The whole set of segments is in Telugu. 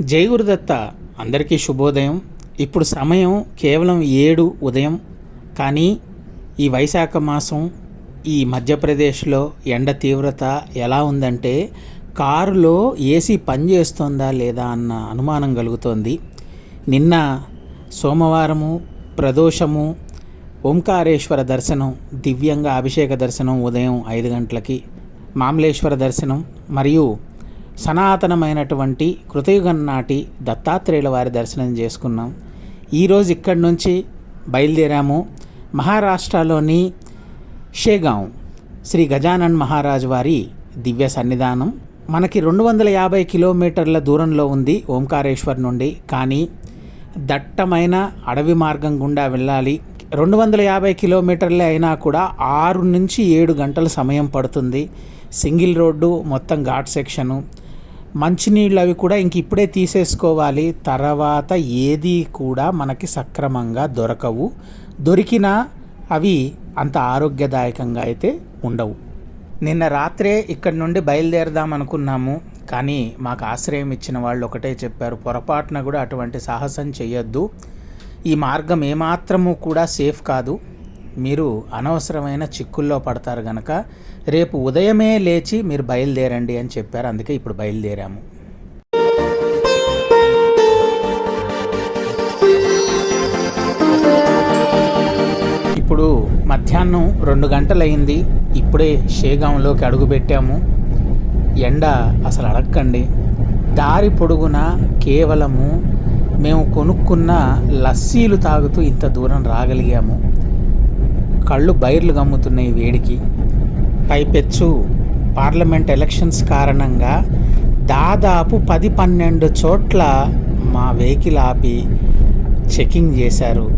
జై గురుదత్త అందరికీ శుభోదయం. ఇప్పుడు సమయం కేవలం ఏడు ఉదయం. కానీ ఈ వైశాఖ మాసం ఈ మధ్యప్రదేశ్లో ఎండ తీవ్రత ఎలా ఉందంటే కారులో ఏసీ పనిచేస్తుందా లేదా అన్న అనుమానం కలుగుతోంది. నిన్న సోమవారము ప్రదోషము ఓంకారేశ్వర దర్శనం దివ్యంగా అభిషేక దర్శనం ఉదయం ఐదు గంటలకి మామలేశ్వర దర్శనం మరియు సనాతనమైనటువంటి కృతయుగం నాటి దత్తాత్రేయుల వారి దర్శనం చేసుకున్నాం. ఈరోజు ఇక్కడి నుంచి బయలుదేరాము మహారాష్ట్రలోని షేగాం శ్రీ గజానన్ మహారాజు వారి దివ్య సన్నిధానం. మనకి రెండు వందల యాభై కిలోమీటర్ల దూరంలో ఉంది ఓంకారేశ్వర్ నుండి. కానీ దట్టమైన అడవి మార్గం గుండా వెళ్ళాలి. రెండు వందల యాభై కిలోమీటర్లే అయినా కూడా ఆరు నుంచి ఏడు గంటల సమయం పడుతుంది. సింగిల్ రోడ్డు మొత్తం ఘాట్ సెక్షను. మంచినీళ్ళు అవి కూడా ఇంక ఇప్పుడే తీసేసుకోవాలి. తర్వాత ఏది కూడా మనకి సక్రమంగా దొరకవు. దొరికినా అవి అంత ఆరోగ్యదాయకంగా అయితే ఉండవు. నిన్న రాత్రే ఇక్కడి నుండి బయలుదేరదాం అనుకున్నాము. కానీ మాకు ఆశ్రయం ఇచ్చిన వాళ్ళు ఒకటే చెప్పారు పొరపాటున కూడా అటువంటి సాహసం చేయొద్దు ఈ మార్గం ఏమాత్రము కూడా సేఫ్ కాదు. మీరు అనవసరమైన చిక్కుల్లో పడతారు గనక రేపు ఉదయమే లేచి మీరు బయలుదేరండి అని చెప్పారు. అందుకే ఇప్పుడు బయలుదేరాము. ఇప్పుడు మధ్యాహ్నం రెండు గంటలైంది. ఇప్పుడే షేగాంలోకి అడుగుపెట్టాము ఎండ అసలు అడక్కండి. దారి పొడుగున కేవలము మేము కొనుక్కున్న లస్సీలు తాగుతూ ఇంత దూరం రాగలిగాము. కళ్ళు బైర్లు గమ్ముతున్నాయి వేడికి. పైపెచ్చు పార్లమెంట్ ఎలక్షన్స్ కారణంగా దాదాపు పది పన్నెండు చోట్ల మా వెహికల్ ఆపి చెకింగ్ చేశారు.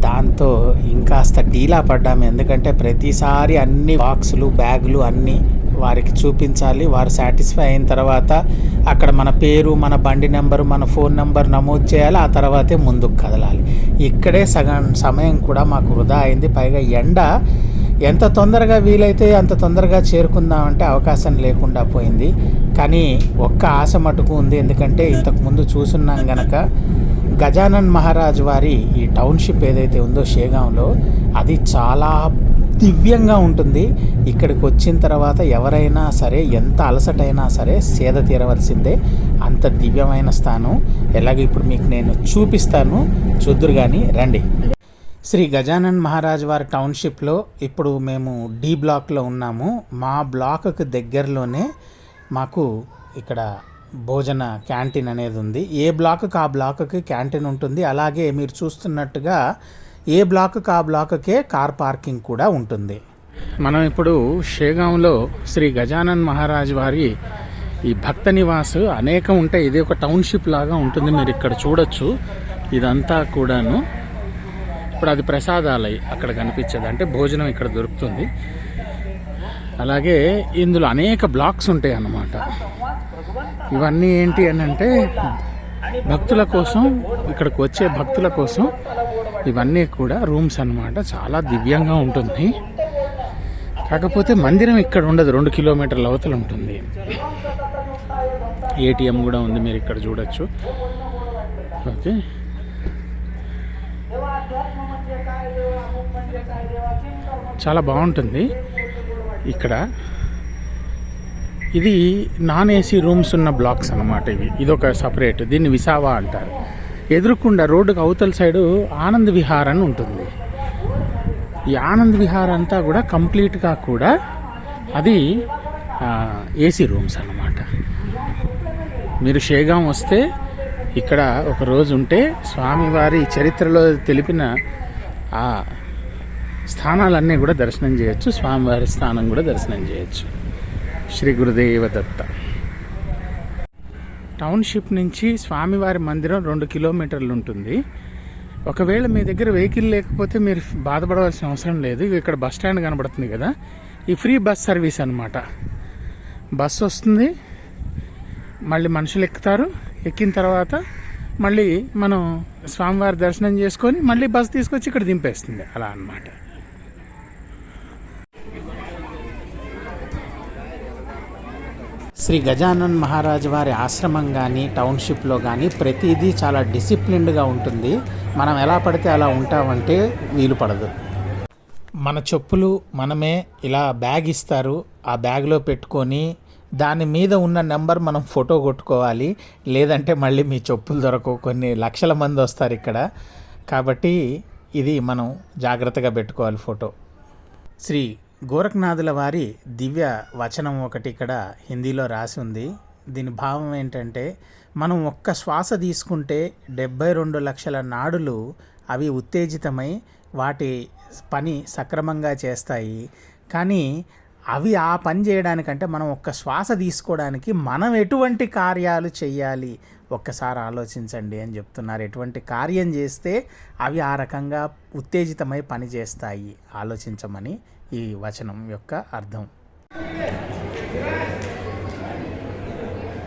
దాంతో ఇంకాస్త డీలా పడ్డాము. ఎందుకంటే ప్రతిసారి అన్ని బాక్సులు బ్యాగులు అన్నీ వారికి చూపించాలి. వారు సాటిస్ఫై అయిన తర్వాత అక్కడ మన పేరు మన బండి నెంబరు మన ఫోన్ నెంబర్ నమోదు చేయాలి. ఆ తర్వాతే ముందుకు కదలాలి. ఇక్కడే సగం సమయం కూడా మాకు వృధా అయింది. పైగా ఎండ ఎంత తొందరగా వీలైతే అంత తొందరగా చేరుకుందామంటే అవకాశం లేకుండా పోయింది. కానీ ఒక్క ఆశ మటుకు ఉంది. ఎందుకంటే ఇంతకుముందు చూసున్నాం గనక గజానన్ మహారాజ్ వారి ఈ టౌన్షిప్ ఏదైతే ఉందో షేగాంలో అది చాలా దివ్యంగా ఉంటుంది. ఇక్కడికి వచ్చిన తర్వాత ఎవరైనా సరే ఎంత అలసటైనా సరే సేద తీరవలసిందే. అంత దివ్యమైన స్థానం. ఎలాగో ఇప్పుడు మీకు నేను చూపిస్తాను. చూద్దురు కానీ రండి. శ్రీ గజానన్ మహారాజ్ వారి టౌన్షిప్లో ఇప్పుడు మేము డి బ్లాక్లో ఉన్నాము. మా బ్లాక్కి దగ్గరలోనే మాకు ఇక్కడ భోజన క్యాంటీన్ అనేది ఉంది. ఏ బ్లాక్కి ఆ బ్లాక్కి క్యాంటీన్ ఉంటుంది. అలాగే మీరు చూస్తున్నట్టుగా ఏ బ్లాక్కి ఆ బ్లాక్కే కార్ పార్కింగ్ కూడా ఉంటుంది. మనం ఇప్పుడు షేగాంలో శ్రీ గజానన్ మహారాజ్ వారి ఈ భక్త నివాస్ అనేకం ఉంటాయి. ఇది ఒక టౌన్షిప్ లాగా ఉంటుంది. మీరు ఇక్కడ చూడొచ్చు. ఇదంతా కూడాను ఇప్పుడు అది ప్రసాదాలయ అక్కడ కనిపించేది. అంటే భోజనం ఇక్కడ దొరుకుతుంది. అలాగే ఇందులో అనేక బ్లాక్స్ ఉంటాయి అన్నమాట. ఇవన్నీ ఏంటి అని అంటే భక్తుల కోసం ఇక్కడికి వచ్చే భక్తుల కోసం ఇవన్నీ కూడా రూమ్స్ అన్నమాట. చాలా దివ్యంగా ఉంటుంది. కాకపోతే మందిరం ఇక్కడ ఉండదు. రెండు కిలోమీటర్ల అవతల ఉంటుంది. ఏటీఎం కూడా ఉంది మీరు ఇక్కడ చూడొచ్చు. ఓకే. చాలా బాగుంటుంది ఇక్కడ. ఇది నాన్ ఏసీ రూమ్స్ ఉన్న బ్లాక్స్ అన్నమాట ఇవి. ఇది సపరేట్. దీన్ని విసావా అంటారు. ఎదురుకుండా రోడ్డుకు అవతల సైడు ఆనంద్ విహార్ అని ఉంటుంది. ఈ ఆనంద్ విహార్ అంతా కూడా కంప్లీట్గా కూడా అది ఏసీ రూమ్స్ అన్నమాట. మీరు షేగాం వస్తే ఇక్కడ ఒక రోజు ఉంటే స్వామివారి చరిత్రలో తెలిపిన ఆ స్థానాలన్నీ కూడా దర్శనం చేయొచ్చు స్వామివారి స్థానం కూడా దర్శనం చేయొచ్చు. శ్రీ గురుదేవ దత్త. టౌన్షిప్ నుంచి స్వామివారి మందిరం రెండు కిలోమీటర్లు ఉంటుంది. ఒకవేళ మీ దగ్గర వెహికల్ లేకపోతే మీరు బాధపడవలసిన అవసరం లేదు. ఇక్కడ బస్ స్టాండ్ కనబడుతుంది కదా. ఈ ఫ్రీ బస్ సర్వీస్ అనమాట బస్ వస్తుంది. మళ్ళీ మనుషులు ఎక్కుతారు. ఎక్కిన తర్వాత మళ్ళీ మనం స్వామివారి దర్శనం చేసుకొని మళ్ళీ బస్ తీసుకొచ్చి ఇక్కడ దింపేస్తుంది. అలా అన్నమాట. శ్రీ గజానన్ మహారాజు వారి ఆశ్రమం కానీ టౌన్షిప్లో కానీ ప్రతిదీ చాలా డిసిప్లిన్డ్గా ఉంటుంది. మనం ఎలా పడితే అలా ఉంటామంటే వీలు పడదు. మన చెప్పులు మనమే ఇలా బ్యాగ్ ఇస్తారు. ఆ బ్యాగ్లో పెట్టుకొని దాని మీద ఉన్న నెంబర్ మనం ఫోటో కొట్టుకోవాలి. లేదంటే మళ్ళీ మీ చెప్పులు దొరకవు. కొన్ని లక్షల మంది వస్తారు ఇక్కడ. కాబట్టి ఇది మనం జాగ్రత్తగా పెట్టుకోవాలి ఫోటో. శ్రీ గోరఖనాథుల వారి దివ్య వచనం ఒకటి ఇక్కడ హిందీలో రాసి ఉంది. దీని భావం ఏంటంటే మనం ఒక్క శ్వాస తీసుకుంటే డెబ్బై రెండు లక్షల నాడులు అవి ఉత్తేజితమై వాటి పని సక్రమంగా చేస్తాయి. కానీ అవి ఆ పని చేయడానికంటే మనం ఒక్క శ్వాస తీసుకోవడానికి మనం ఎటువంటి కార్యాలు చేయాలి? ఒక్కసారి ఆలోచించండి అని చెప్తున్నారు. ఎటువంటి కార్యం చేస్తే అవి ఆ రకంగా ఉత్తేజితమై పని చేస్తాయి ఆలోచించమని ఈ వచనం యొక్క అర్థం.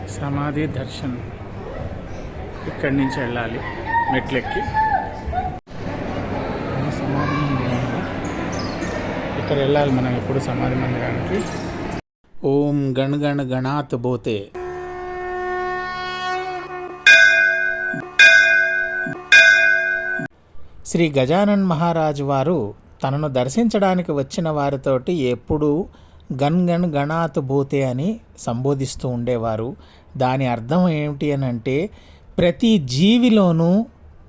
సమాధి దర్శనం. ఇక్కడి నుంచి వెళ్ళాలి. మెట్లెక్కి. సమాధి. ఇక్కడ వెళ్ళాలి మనం ఎప్పుడు సమాధి మందిరానికి. ఓం గణ గణ గణాత్ బోతే శ్రీ గజానన్ మహారాజు వారు తనను దర్శించడానికి వచ్చిన వారితోటి ఎప్పుడూ గన్ గన్ గణాత్ భూతే అని సంబోధిస్తూ ఉండేవారు. దాని అర్థం ఏమిటి అని అంటే ప్రతి జీవిలోనూ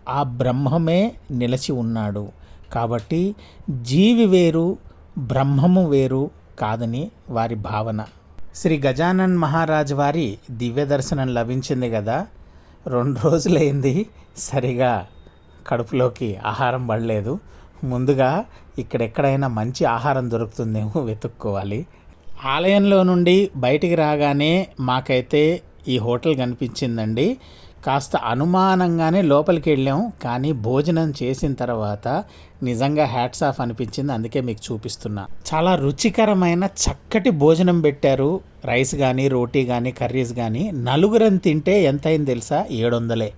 ఆ బ్రహ్మమే నిలిచి ఉన్నాడు. కాబట్టి జీవి వేరు బ్రహ్మము వేరు కాదని వారి భావన. శ్రీ గజానన్ మహారాజ్ వారి దివ్య దర్శనం లభించింది కదా రెండు రోజులైంది సరిగా కడుపులోకి ఆహారం పడలేదు. ముందుగా ఇక్కడెక్కడైనా మంచి ఆహారం దొరుకుతుందేమో వెతుక్కోవాలి. ఆలయంలో నుండి బయటికి రాగానే మాకైతే ఈ హోటల్ కనిపించిందండి. కాస్త అనుమానంగానే లోపలికి వెళ్ళాం. కానీ భోజనం చేసిన తర్వాత నిజంగా హ్యాట్స్ ఆఫ్ అనిపించింది. అందుకే మీకు చూపిస్తున్నా. చాలా రుచికరమైన చక్కటి భోజనం పెట్టారు. రైస్ కానీ రోటీ కానీ కర్రీస్ కానీ నలుగురం తింటే ఎంత అయింది తెలుసా? ఏడు వందలే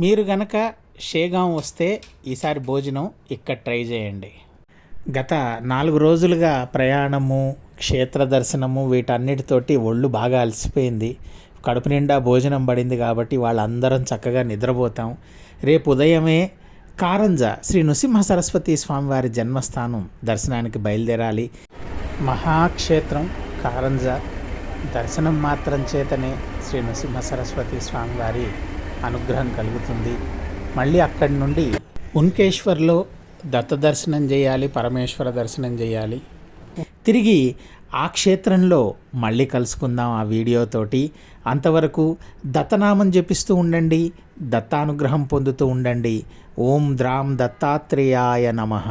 మీరు గనక షేగాం వస్తే ఈసారి భోజనం ఇక్కడ ట్రై చేయండి. గత నాలుగు రోజులుగా ప్రయాణము క్షేత్ర దర్శనము వీటన్నిటితోటి ఒళ్ళు బాగా అలసిపోయింది. కడుపు నిండా భోజనం పడింది కాబట్టి వాళ్ళందరం చక్కగా నిద్రపోతాం. రేపు ఉదయమే కారంజ శ్రీ నృసింహ సరస్వతి స్వామివారి జన్మస్థానం దర్శనానికి బయలుదేరాలి. మహాక్షేత్రం కారంజ దర్శనం మాత్రం చేతనే శ్రీ నృసింహ సరస్వతి స్వామివారి అనుగ్రహం కలుగుతుంది. మళ్ళీ అక్కడి నుండి ఉన్కేశ్వర్లో దత్త దర్శనం చేయాలి పరమేశ్వర దర్శనం చేయాలి. తిరిగి ఆ క్షేత్రంలో మళ్ళీ కలుసుకుందాం ఆ వీడియోతోటి అంతవరకు దత్తనామం జపిస్తూ ఉండండి దత్తానుగ్రహం పొందుతూ ఉండండి. ఓం ద్రాం దత్తాత్రేయాయ నమః.